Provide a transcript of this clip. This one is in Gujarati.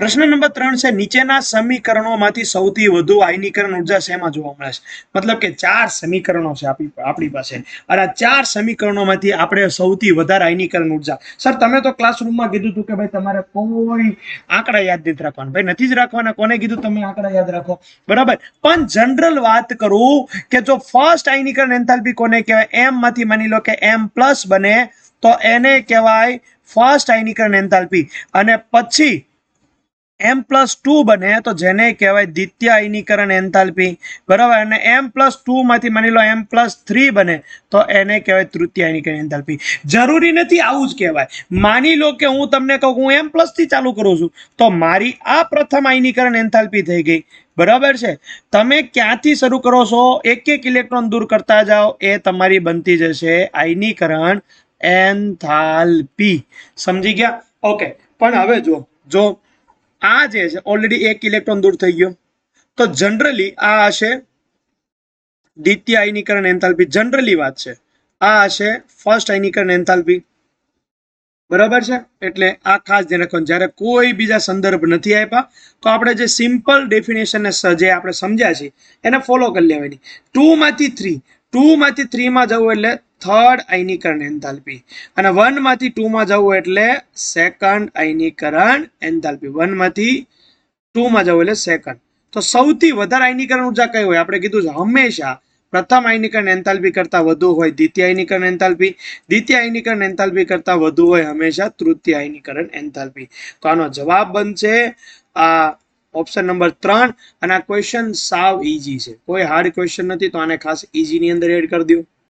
પ્રશ્ન નંબર ત્રણ છે, નીચેના સમીકરણોમાંથી સૌથી વધુ આયનીકરણ ઊર્જા શેમાં જોવા મળે છે? મતલબ કે ચાર સમીકરણો છે આપણી પાસે. અને આ ચાર સમીકરણોમાંથી આપણે સૌથી વધારે આયનીકરણ ઊર્જા. સર, તમે તો ક્લાસરૂમમાં કીધું હતું કે ભાઈ તમારે કોઈ આંકડા યાદ નથી રાખવાના. ભાઈ, નથી જ રાખવાના. કોને કીધું તમે આંકડા યાદ રાખો? બરાબર? પણ જનરલ વાત કરું કે જો ફર્સ્ટ આયનીકરણ એન્થાલ્પી કોને કહેવાય? એમ માંથી માની લો કે એમ પ્લસ બને, તો એને કહેવાય ફર્સ્ટ આયનીકરણ એન્થાલ્પી અને પછી એમ પ્લસ ટુ બને, તો જેને કહેવાય દ્વિતીય આયનીકરણ એન્થાલ્પી. બરાબર? અને એમ પ્લસ ટુ માંથી માની લો એમ પ્લસ થ્રી બને, તો એને કહેવાય તૃતીય આયનીકરણ એન્થાલ્પી. જરૂરી નથી આવું જ કહેવાય. માની લો કે હું તમને કહું હું એમ પ્લસથી ચાલુ કરું છું, તો મારી આ પ્રથમ આયનીકરણ એન્થાલ્પી થઈ ગઈ. બરાબર છે? તમે ક્યાંથી શરૂ કરો છો? એક એક ઇલેક્ટ્રોન દૂર કરતા જાઓ, એ તમારી બનતી જશે આયનીકરણ એન્થાલ્પી. સમજી ગયા? ઓકે. પણ હવે જો જો આ જે છે ઓલરેડી એક ઇલેક્ટ્રોન દૂર થઈ ગયો. તો જનરલી આ હશે દ્વિતીય આયનીકરણ એન્થાલ્પી. જનરલી વાત છે. આ હશે ફર્સ્ટ આયનીકરણ એન્થાલ્પી. બરાબર છે? એટલે આ ખાસ ધ્યાન રાખવાનું. જ્યારે કોઈ બીજા સંદર્ભ નથી આપ્યા, તો આપણે જે સિમ્પલ ડેફિનેશનને જે આપણે સમજ્યા છીએ, એને ફોલો કરી લેવાની. ટુ માંથી થ્રી ટુ માંથી થ્રી માં જવું એટલે થર્ડ આયનીકરણ એન્થાલ્પી. અને વનમાંથી ટુ માં જવું એટલે સેકન્ડ આયનીકરણ એન્થાલ્પી. વનમાંથી ટુ માં જવું એટલે સેકન્ડ તો સૌથી વધારે આયનીકરણ ઊર્જા કઈ હોય? આપણે કીધું છે, હંમેશા પ્રથમ આયનીકરણ એન્થાલ્પી કરતા વધુ હોય, દ્વિતીય આયનીકરણ એન્થાલ્પી. દ્વિતીય આયનીકરણ એન્થાલ્પી કરતા વધુ હોય, હંમેશા તૃતીય આયનીકરણ એન્થાલ્પી. તો આનો જવાબ બનશે આ ઓપ્શન નંબર ત્રણ, અને આ ક્વેશ્ચન સાવ ઇઝી છે. કોઈ હાર્ડ ક્વેશ્ચન નથી, તો આને ખાસ ઇઝીની અંદર એડ કરી દો